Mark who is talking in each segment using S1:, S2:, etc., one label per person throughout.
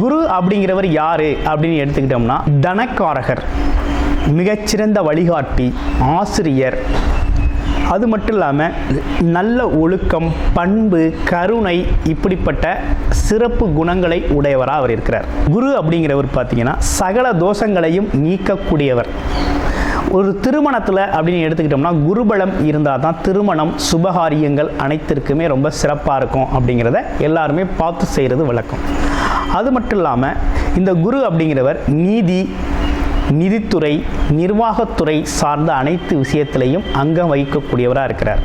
S1: குரு அப்படிங்கிறவர் யார் அப்படின்னு எடுத்துக்கிட்டோம்னா தனக்காரகர் மிகச்சிறந்த வழிகாட்டி ஆசிரியர். அது மட்டும் இல்லாமல் நல்ல ஒழுக்கம் பண்பு கருணை இப்படிப்பட்ட சிறப்பு குணங்களை உடையவராக அவர் இருக்கிறார். குரு அப்படிங்கிறவர் பார்த்தீங்கன்னா சகல தோஷங்களையும் நீக்கக்கூடியவர். ஒரு திருமணத்தில் அப்படின்னு எடுத்துக்கிட்டோம்னா குருபலம் இருந்தால் தான் திருமணம் சுபகாரியங்கள் அனைத்திற்குமே ரொம்ப சிறப்பாக இருக்கும் அப்படிங்கிறத எல்லாருமே பார்த்து செய்கிறது வழக்கம். அது மட்டும் இல்லாமல் இந்த குரு அப்படிங்கிறவர் நீதி நிதித்துறை நிர்வாகத்துறை சார்ந்த அனைத்து விஷயத்திலையும் அங்கம் வகிக்கக்கூடியவராக இருக்கிறார்.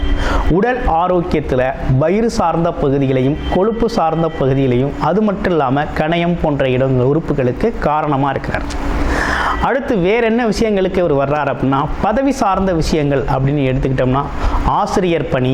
S1: உடல் ஆரோக்கியத்தில் வயிறு சார்ந்த பகுதிகளையும் கொழுப்பு சார்ந்த பகுதிகளையும் அது மட்டும் இல்லாமல் கணையம் போன்ற இடங்கள் உறுப்புகளுக்கு காரணமாக இருக்கிறார். அடுத்து வேற என்ன விஷயங்களுக்கு இவர் வர்றார் அப்படின்னா பதவி சார்ந்த விஷயங்கள் அப்படின்னு எடுத்துக்கிட்டோம்னா ஆசிரியர் பணி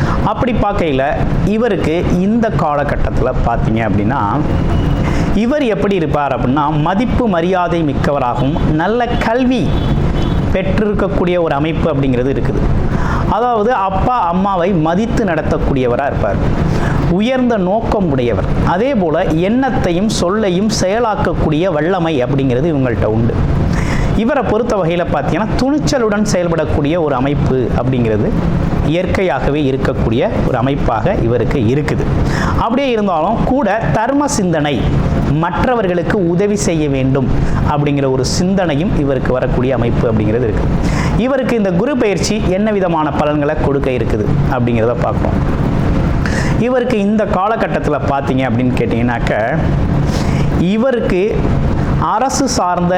S1: அப்படி பார்க்கையில் இவருக்கு இந்த காலகட்டத்தில் பார்த்தீங்க அப்படின்னா இவர் எப்படி இருப்பார் அப்படின்னா மதிப்பு மரியாதை மிக்கவராகவும் நல்ல கல்வி பெற்றிருக்கக்கூடிய ஒரு அமைப்பு அப்படிங்கிறது இருக்குது. அதாவது அப்பா அம்மாவை மதித்து நடத்தக்கூடியவராக இருப்பார். உயர்ந்த நோக்கம் உடையவர். அதே போல் எண்ணத்தையும் சொல்லையும் செயலாக்கக்கூடிய வல்லமை அப்படிங்கிறது இவங்கள்ட்ட உண்டு. இவரை பொறுத்த வகையில் பார்த்தீங்கன்னா துணிச்சலுடன் செயல்படக்கூடிய ஒரு அமைப்பு அப்படிங்கிறது இயற்கையாகவே இருக்கக்கூடிய ஒரு அமைப்பாக இவருக்கு இருக்குது. அப்படியே இருந்தாலும் கூட தர்ம சிந்தனை மற்றவர்களுக்கு உதவி செய்ய வேண்டும் அப்படிங்கிற ஒரு சிந்தனையும் இவருக்கு வரக்கூடிய அமைப்பு அப்படிங்கிறது இருக்குது இவருக்கு இந்த குரு பயிற்சி என்ன விதமான பலன்களை கொடுக்க இருக்குது அப்படிங்கிறத பார்ப்போம் இவருக்கு இந்த காலகட்டத்தில் பார்த்தீங்க அப்படின்னு கேட்டிங்கனாக்க இவருக்கு அரசு சார்ந்த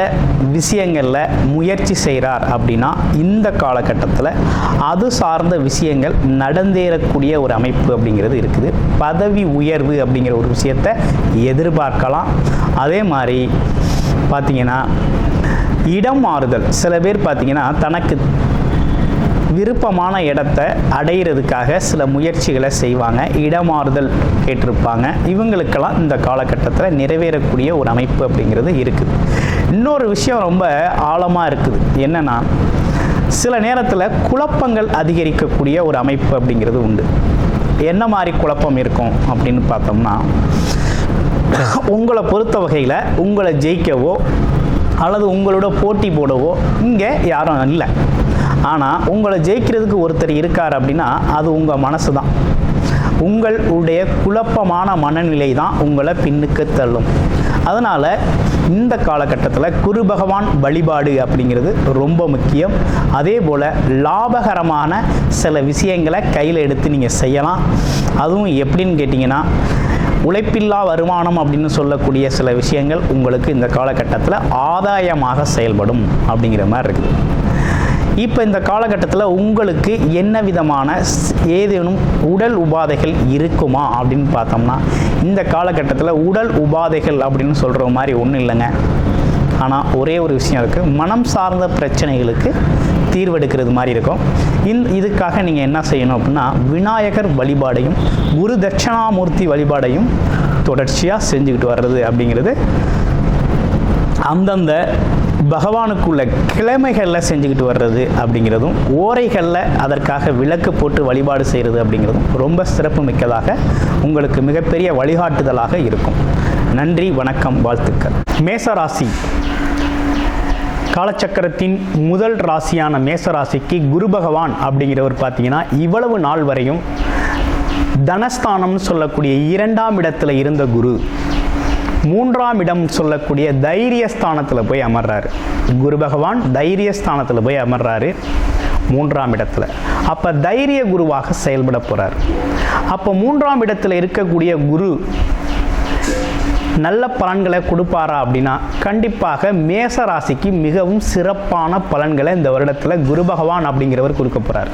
S1: விஷயங்களில் முயற்சி செய்கிறார் அப்படின்னா இந்த காலகட்டத்தில் அது சார்ந்த விஷயங்கள் நடந்தேறக்கூடிய ஒரு அமைப்பு அப்படிங்கிறது இருக்குது. பதவி உயர்வு அப்படிங்கிற ஒரு விஷயத்தை எதிர்பார்க்கலாம். அதே மாதிரி பார்த்தீங்கன்னா இடம் மாறுதல். சில பேர் பார்த்தீங்கன்னா தனக்கு விருப்பமான இடத்த அடையிறதுக்காக சில முயற்சிகளை செய்வாங்க இடமாறுதல் கேட்டிருப்பாங்க. இவங்களுக்கெல்லாம் இந்த காலகட்டத்தில் நிறைவேறக்கூடிய ஒரு அமைப்பு அப்படிங்கிறது இருக்குது. இன்னொரு விஷயம் ரொம்ப ஆழமாக இருக்குது. என்னென்னா சில நேரத்தில் குழப்பங்கள் அதிகரிக்கக்கூடிய ஒரு அமைப்பு அப்படிங்கிறது உண்டு. என்ன மாதிரி குழப்பம் இருக்கும் அப்படின்னு பார்த்தோம்னா உங்களை பொறுத்த வகையில் உங்களை ஜெயிக்கவோ அல்லது உங்களோட போட்டி போடவோ இங்கே யாரும் இல்லை. ஆனால் உங்களை ஜெயிக்கிறதுக்கு ஒருத்தர் இருக்கார் அப்படின்னா அது உங்கள் மனசு தான் உங்களுடைய குழப்பமான மனநிலை தான் உங்களை பின்னுக்கு தள்ளும். அதனால் இந்த காலகட்டத்தில் குரு பகவான் வழிபாடு அப்படிங்கிறது ரொம்ப முக்கியம். அதே போல் லாபகரமான சில விஷயங்களை கையில் எடுத்து நீங்கள் செய்யலாம். அதுவும் எப்படின்னு கேட்டிங்கன்னா உழைப்பில்லா வருமானம் அப்படின்னு சொல்லக்கூடிய சில விஷயங்கள் உங்களுக்கு இந்த காலகட்டத்தில் ஆதாயமாக செயல்படும் அப்படிங்கிற மாதிரி இருக்குது. இப்போ இந்த காலகட்டத்தில் உங்களுக்கு என்ன விதமான ஏதேனும் உடல் உபாதைகள் இருக்குமா அப்படின்னு பார்த்தோம்னா இந்த காலகட்டத்தில் உடல் உபாதைகள் அப்படின்னு சொல்கிற மாதிரி ஒன்றும் இல்லைங்க. ஆனால் ஒரே ஒரு விஷயம் இருக்குது மனம் சார்ந்த பிரச்சனைகளுக்கு தீர்வெடுக்கிறது மாதிரி இருக்கும். இந் இதுக்காக நீங்கள் என்ன செய்யணும் அப்படின்னா விநாயகர் வழிபாடையும் குரு தட்சிணாமூர்த்தி வழிபாடையும் தொடர்ச்சியாக செஞ்சுக்கிட்டு வர்றது அப்படிங்கிறது அந்தந்த பகவானுக்குள்ள கிழமைகளில் செஞ்சுக்கிட்டு வர்றது அப்படிங்கிறதும் ஓரைகளில் அதற்காக விளக்கு போட்டு வழிபாடு செய்கிறது அப்படிங்கிறதும் ரொம்ப சிறப்பு மிக்கதாக உங்களுக்கு மிகப்பெரிய வழிகாட்டுதலாக இருக்கும். நன்றி வணக்கம் வாழ்த்துக்கள். மேசராசி. காலச்சக்கரத்தின் முதல் ராசியான மேசராசிக்கு குரு பகவான் அப்படிங்கிறவர் பார்த்தீங்கன்னா இவ்வளவு நாள் வரையும் தனஸ்தானம்னு சொல்லக்கூடிய இரண்டாம் இடத்துல இருந்த குரு. மூன்றாம் இடம் சொல்லக்கூடிய தைரியஸ்தானத்தில் போய் அமர்றாரு. குரு பகவான் தைரியஸ்தானத்தில் போய் அமர்றாரு மூன்றாம் இடத்துல. அப்போ தைரிய குருவாக செயல்பட போகிறார் அப்போ மூன்றாம் இடத்துல இருக்கக்கூடிய குரு நல்ல பலன்களை கொடுப்பாரா அப்படின்னா கண்டிப்பாக மேச ராசிக்கு மிகவும் சிறப்பான பலன்களை இந்த வருடத்தில் குரு பகவான் அப்படிங்கிறவர் கொடுக்க போகிறார்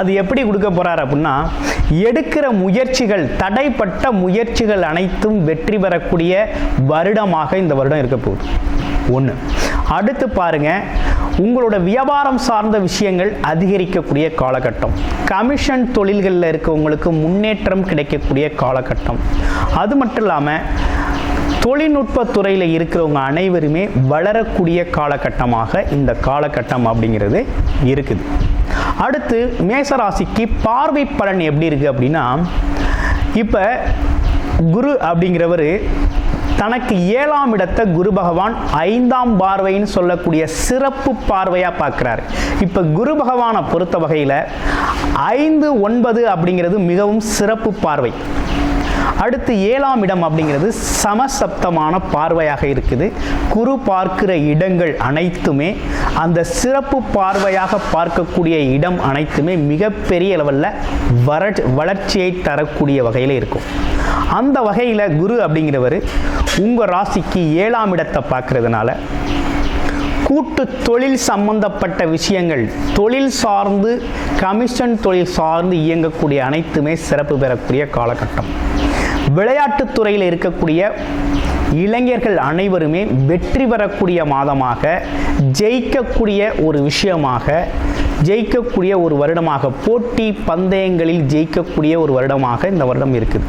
S1: அது எப்படி கொடுக்க போகிறார் அப்படின்னா எடுக்கிற முயற்சிகள் தடைப்பட்ட முயற்சிகள் அனைத்தும் வெற்றி பெறக்கூடிய வருடமாக இந்த வருடம் இருக்க போகுது. ஒன்று அடுத்து பாருங்க உங்களோட வியாபாரம் சார்ந்த விஷயங்கள் அதிகரிக்கக்கூடிய காலகட்டம். கமிஷன் தொழில்களில் இருக்கவங்களுக்கு முன்னேற்றம் கிடைக்கக்கூடிய காலகட்டம். அது மட்டும் இல்லாமல் தொழில்நுட்ப துறையில் இருக்கிறவங்க அனைவருமே வளரக்கூடிய காலகட்டமாக இந்த காலகட்டம் அப்படிங்கிறது இருக்குது. அடுத்து மேசராசிக்கு பார்வை பலன் எப்படி இருக்குது அப்படின்னா இப்போ குரு அப்படிங்கிறவர் தனக்கு ஏழாம் இடத்தை குரு பகவான் ஐந்தாம் பார்வைன்னு சொல்லக்கூடிய சிறப்பு பார்வையாக பார்க்குறாரு. இப்போ குரு பகவானை பொறுத்த வகையில் ஐந்து ஒன்பது அப்படிங்கிறது மிகவும் சிறப்பு பார்வை. அடுத்து ஏழாம் இடம் அப்படிங்கிறது சமசப்தமான பார்வையாக இருக்குது. குரு பார்க்கிற இடங்கள் அனைத்துமே அந்த சிறப்பு பார்வையாக பார்க்கக்கூடிய இடம் அனைத்துமே மிகப்பெரிய லெவலில் வர வளர்ச்சியை தரக்கூடிய வகையில் இருக்கும். அந்த வகையில் குரு அப்படிங்கிறவர் உங்கள் ராசிக்கு ஏழாம் இடத்தை பார்க்கறதுனால கூட்டு தொழில் சம்பந்தப்பட்ட விஷயங்கள் தொழில் சார்ந்து கமிஷன் தொழில் சார்ந்து இயங்கக்கூடிய அனைத்துமே சிறப்பு பெறக்கூடிய காலகட்டம். விளையாட்டுத்துறையில் இருக்கக்கூடிய இளைஞர்கள் அனைவருமே வெற்றி பெறக்கூடிய மாதமாக ஜெயிக்கக்கூடிய ஒரு விஷயமாக ஜெயிக்கக்கூடிய ஒரு வருடமாக போட்டி பந்தயங்களில் ஜெயிக்கக்கூடிய ஒரு வருடமாக இந்த வருடம் இருக்குது.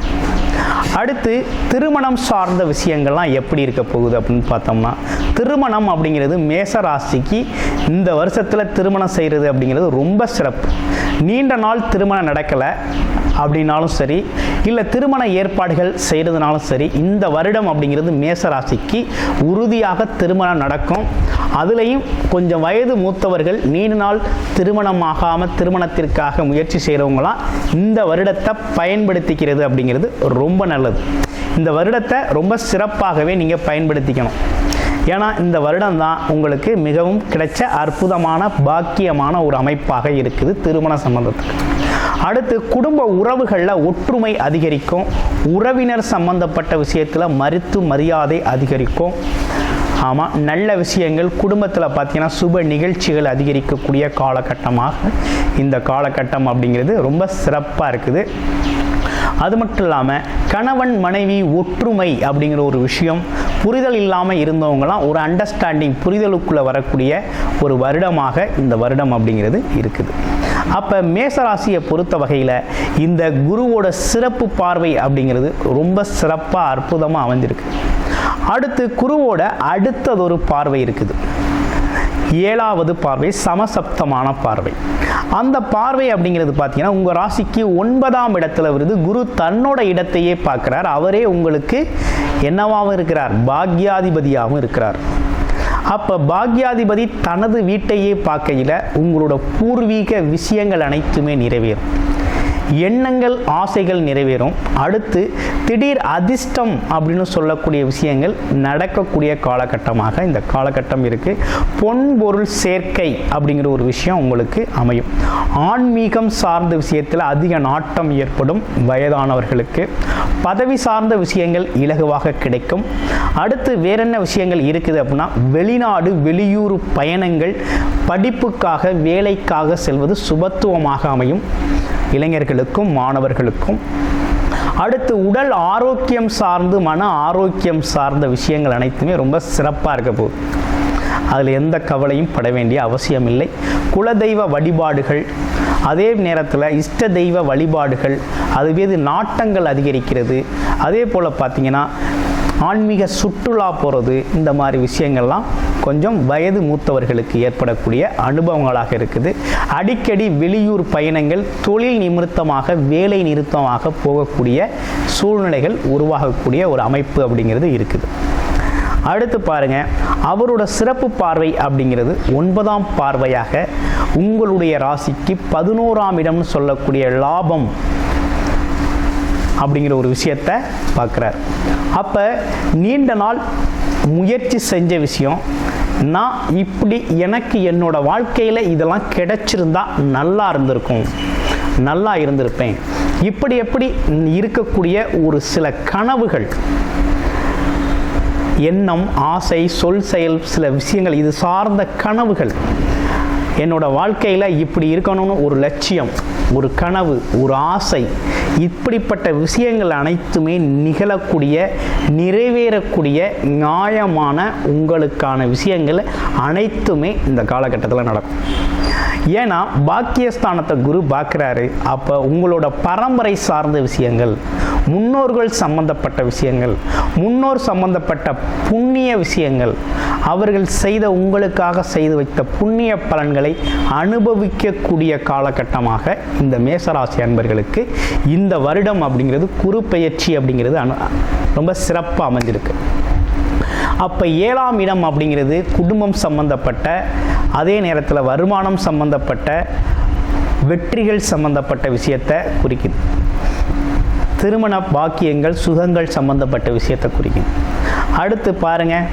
S1: அடுத்து திருமணம் சார்ந்த விஷயங்கள்லாம் எப்படி இருக்க போகுது அப்படின்னு பார்த்தோம்னா திருமணம் அப்படிங்கிறது மேச ராசிக்கு இந்த வருஷத்தில் திருமணம் செய்கிறது அப்படிங்கிறது ரொம்ப சிறப்பு. நீண்ட நாள் திருமணம் நடக்கலை அப்படின்னாலும் சரி இல்லை திருமண ஏற்பாடுகள் செய்கிறதுனாலும் சரி இந்த வருடம் அப்படிங்கிறது மேசராசிக்கு உறுதியாக திருமணம் நடக்கும். அதுலேயும் கொஞ்சம் வயது மூத்தவர்கள் நீண்ட நாள் திருமணம் ஆகாமல் திருமணத்திற்காக முயற்சி செய்கிறவங்களாம் இந்த வருடத்தை பயன்படுத்திக்கிறது அப்படிங்கிறது ரொம்ப நல்லது. இந்த வருடத்தை ரொம்ப சிறப்பாகவே நீங்கள் பயன்படுத்திக்கணும். ஏன்னா இந்த வருடம் தான் உங்களுக்கு மிகவும் கிடைச்ச அற்புதமான பாக்கியமான ஒரு அமைப்பாக இருக்குது திருமண சம்பந்தத்துக்கு. அடுத்து குடும்ப உறவுகளில் ஒற்றுமை அதிகரிக்கும். உறவினர் சம்பந்தப்பட்ட விஷயத்தில் மருத்து மரியாதை அதிகரிக்கும். ஆமாம் நல்ல விஷயங்கள் குடும்பத்தில் பார்த்தீங்கன்னா சுப நிகழ்ச்சிகள் அதிகரிக்கக்கூடிய காலகட்டமாக இந்த காலகட்டம் அப்படிங்கிறது ரொம்ப சிறப்பாக இருக்குது. அது மட்டும் இல்லாமல் கணவன் மனைவி ஒற்றுமை அப்படிங்கிற ஒரு விஷயம் புரிதல் இல்லாமல் இருந்தவங்களாம் ஒரு அண்டர்ஸ்டாண்டிங் புரிதலுக்குள்ளே வரக்கூடிய ஒரு வருடமாக இந்த வருடம் அப்படிங்கிறது இருக்குது. அப்போ மேசராசியை பொறுத்த வகையில் இந்த குருவோட சிறப்பு பார்வை அப்படிங்கிறது ரொம்ப சிறப்பாக அற்புதமாக அமைஞ்சிருக்கு. அடுத்து குருவோட அடுத்ததொரு பார்வை இருக்குது. ஏழாவது பார்வை சமசப்தமான பார்வை. அந்த பார்வை அப்படிங்கிறது பார்த்தீங்கன்னா உங்கள் ராசிக்கு ஒன்பதாம் இடத்துல வருது குரு தன்னோட இடத்தையே பார்க்குறார். அவரே உங்களுக்கு என்னவாகவும் இருக்கிறார்? பாக்யாதிபதியாகவும் இருக்கிறார். அப்போ பாக்யாதிபதி தனது வீட்டையே பார்க்கையில் உங்களோட பூர்வீக விஷயங்கள் அனைத்துமே நிறைவேறும். எண்ணங்கள் ஆசைகள் நிறைவேறும். அடுத்து திடீர் அதிர்ஷ்டம் அப்படின்னு சொல்லக்கூடிய விஷயங்கள் நடக்கக்கூடிய காலகட்டமாக இந்த காலகட்டம் இருக்குது பொன் பொருள் சேர்க்கை அப்படிங்கிற ஒரு விஷயம் உங்களுக்கு அமையும். ஆன்மீகம் சார்ந்த விஷயத்தில் அதிக நாட்டம் ஏற்படும் வயதானவர்களுக்கு. பதவி சார்ந்த விஷயங்கள் இலகுவாக கிடைக்கும். அடுத்து வேற என்ன விஷயங்கள் இருக்குது அப்படின்னா வெளிநாடு வெளியூர் பயணங்கள் படிப்புக்காக வேலைக்காக செல்வது சுபத்துவமாக அமையும். இளைஞர்களுக்கும் மாணவர்களுக்கும். அடுத்து உடல் ஆரோக்கியம் சார்ந்து மன ஆரோக்கியம் சார்ந்த விஷயங்கள் அனைத்துமே ரொம்ப சிறப்பாக இருக்க போகுது. அதில் எந்த கவலையும் பட வேண்டிய அவசியம் இல்லை குலதெய்வ வழிபாடுகள் அதே நேரத்தில் இஷ்ட தெய்வ வழிபாடுகள் அது மீது நாட்டங்கள் அதிகரிக்கிறது. அதே போல் பார்த்திங்கன்னா ஆன்மீக சுற்றுலா போகிறது இந்த மாதிரி விஷயங்கள்லாம் கொஞ்சம் வயது மூத்தவர்களுக்கு ஏற்படக்கூடிய அனுபவங்களாக இருக்குது. அடிக்கடி வெளியூர் பயணங்கள் தொழில் நிமித்தமாக வேலை நிறுத்தமாக போகக்கூடிய சூழ்நிலைகள் உருவாகக்கூடிய ஒரு அமைப்பு அப்படிங்கிறது இருக்குது. அடுத்து பாருங்க அவரோட சிறப்பு பார்வை அப்படிங்கிறது ஒன்பதாம் பார்வையாக உங்களுடைய ராசிக்கு பதினோராம் இடம்னு சொல்லக்கூடிய லாபம் அப்படிங்கிற ஒரு விஷயத்தை பார்க்குறார். அப்போ நீண்ட நாள் முயற்சி செஞ்ச விஷயம். நான் இப்படி எனக்கு என்னோட வாழ்க்கையில் இதெல்லாம் கிடைச்சிருந்தா நல்லா இருந்திருக்கும். நல்லா இருந்திருப்பேன். இப்படி எப்படி இருக்கக்கூடிய ஒரு சில கனவுகள். எண்ணம் ஆசை சொல் செயல் சில விஷயங்கள் இது சார்ந்த கனவுகள். என்னோட வாழ்க்கையில் இப்படி இருக்கணும்னு ஒரு லட்சியம் ஒரு கனவு ஒரு ஆசை இப்படிப்பட்ட விஷயங்கள் அனைத்துமே நிகழக்கூடிய நிறைவேறக்கூடிய நியாயமான உங்களுக்கான விஷயங்கள் அனைத்துமே இந்த காலகட்டத்தில் நடக்கும். ஏன்னா பாக்கியஸ்தானத்தை குரு பார்க்குறாரு. அப்போ உங்களோட பரம்பரை சார்ந்த விஷயங்கள் முன்னோர்கள் சம்பந்தப்பட்ட விஷயங்கள் முன்னோர் சம்பந்தப்பட்ட புண்ணிய விஷயங்கள் அவர்கள் செய்த உங்களுக்காக செய்து வைத்த புண்ணிய பலன்களை அனுபவிக்கக்கூடிய காலகட்டமாக இந்த மேசராசி அன்பர்களுக்கு இந்த வருடம் அப்படிங்கிறது குரு பெயர்ச்சி அப்படிங்கிறது அனு ரொம்ப சிறப்பாக அமைஞ்சிருக்கு. அப்போ ஏழாம் இடம் அப்படிங்கிறது குடும்பம் சம்பந்தப்பட்ட அதே நேரத்தில் வருமானம் சம்பந்தப்பட்ட வெற்றிகள் சம்பந்தப்பட்ட விஷயத்தை குறிக்குது. திருமண பாக்கியங்கள் சுகங்கள் சம்பந்தப்பட்ட விஷயத்தை குறிக்குது அடுத்து பாருங்கள்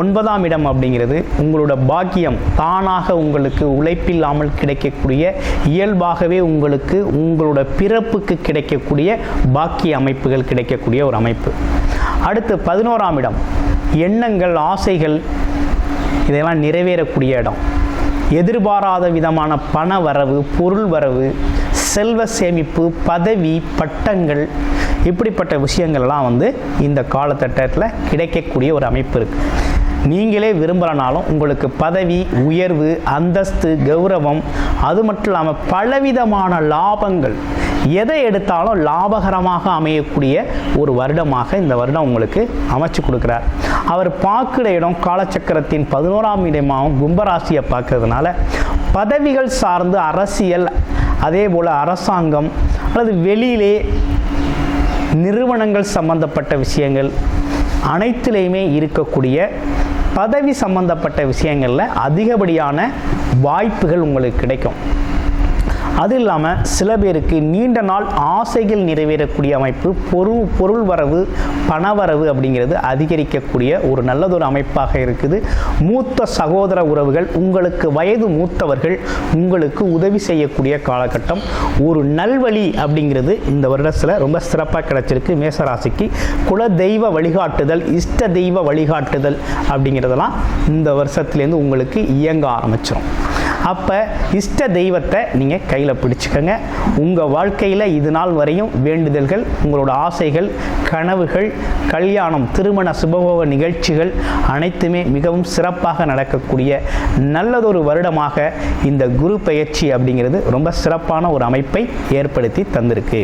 S1: ஒன்பதாம் இடம் அப்படிங்கிறது உங்களோட பாக்கியம். தானாக உங்களுக்கு உழைப்பில்லாமல் கிடைக்கக்கூடிய இயல்பாகவே உங்களுக்கு உங்களோட பிறப்புக்கு கிடைக்கக்கூடிய பாக்கிய அமைப்புகள் கிடைக்கக்கூடிய ஒரு அமைப்பு. அடுத்து பதினோராம் இடம் எண்ணங்கள் ஆசைகள் இதெல்லாம் நிறைவேறக்கூடிய இடம். எதிர்பாராத விதமான பண வரவு பொருள் வரவு செல்வ சேமிப்பு பதவி பட்டங்கள் இப்படிப்பட்ட விஷயங்கள்லாம் வந்து இந்த காலகட்டத்தில் கிடைக்கக்கூடிய ஒரு அமைப்பு இருக்குது நீங்களே விரும்பலனாலும் உங்களுக்கு பதவி உயர்வு அந்தஸ்து கௌரவம் அது மட்டும் இல்லாமல் பலவிதமான லாபங்கள் எதை எடுத்தாலும் லாபகரமாக அமையக்கூடிய ஒரு வருடமாக இந்த வருடம் உங்களுக்கு அமைச்சு கொடுக்குறார். அவர் பார்க்குற இடம் காலச்சக்கரத்தின் பதினோராம் இடமாகவும் கும்பராசியை பார்க்கறதுனால பதவிகள் சார்ந்து அரசியல் அதே போல் அரசாங்கம் அல்லது வெளியிலே நிறுவனங்கள் சம்பந்தப்பட்ட விஷயங்கள் அனைத்துலேயுமே இருக்கக்கூடிய பதவி சம்பந்தப்பட்ட விஷயங்களில் அதிகப்படியான வாய்ப்புகள் உங்களுக்கு கிடைக்கும். அது இல்லாமல் சில பேருக்கு நீண்ட நாள் ஆசைகள் நிறைவேறக்கூடிய அமைப்பு பொருள் பொருள் வரவு பணவரவு அப்படிங்கிறது அதிகரிக்கக்கூடிய ஒரு நல்லதொரு அமைப்பாக இருக்குது. மூத்த சகோதர உறவுகள் உங்களுக்கு வயது மூத்தவர்கள் உங்களுக்கு உதவி செய்யக்கூடிய காலகட்டம். ஒரு நல்வழி அப்படிங்கிறது இந்த வருடத்தில் ரொம்ப சிறப்பாக கிடைச்சிருக்கு. மேசராசிக்கு குல தெய்வ வழிகாட்டுதல் இஷ்ட தெய்வ வழிகாட்டுதல் அப்படிங்கிறதெல்லாம் இந்த வருஷத்துலேருந்து உங்களுக்கு இயங்க ஆரம்பிச்சிடும் அப்போ இஷ்ட தெய்வத்தை நீங்கள் கையில் பிடிச்சிக்கோங்க. உங்கள் வாழ்க்கையில் இது நாள் வரையும் வேண்டுதல்கள் உங்களோட ஆசைகள் கனவுகள் கல்யாணம் திருமண சுபபோக நிகழ்ச்சிகள் அனைத்துமே மிகவும் சிறப்பாக நடக்கக்கூடிய நல்லதொரு வருடமாக இந்த குரு பயிற்சி அப்படிங்கிறது ரொம்ப சிறப்பான ஒரு அமைப்பை ஏற்படுத்தி தந்திருக்கு.